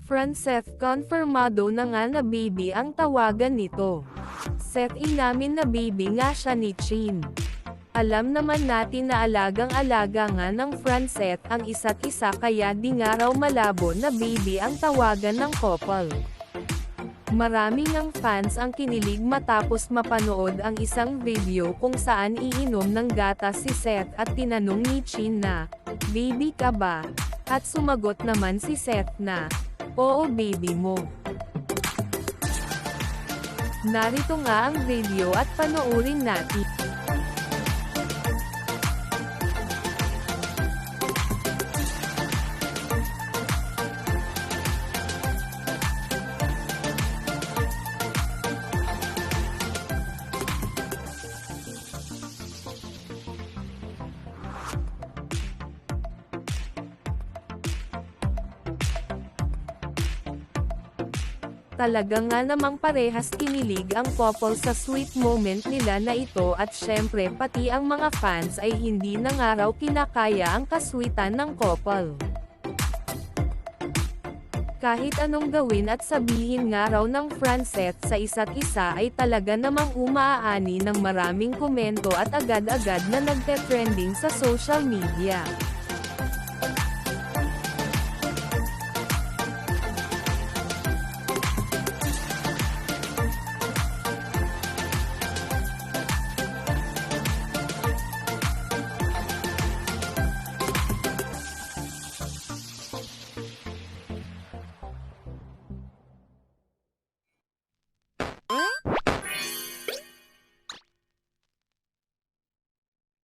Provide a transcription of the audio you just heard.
Franceth konfirmado na nga na baby ang tawagan nito. Seth inamin na baby nga siya ni Chin. Alam naman natin na alagang-alaga nga ng Franceth ang isa't isa kaya di nga raw malabo na baby ang tawagan ng couple. Marami ng fans ang kinilig matapos mapanood ang isang video kung saan iinom ng gatas si Seth at tinanong ni Chin na, Baby ka ba? At sumagot naman si Seth na, Oo baby mo. Narito nga ang video at panoorin natin. Talaga nga namang parehas kinilig ang couple sa sweet moment nila na ito at syempre pati ang mga fans ay hindi na nga raw kinakaya ang kaswitan ng couple. Kahit anong gawin at sabihin nga raw ng Francet sa isa't isa ay talaga namang umaaani ng maraming komento at agad-agad na nagte-trending sa social media.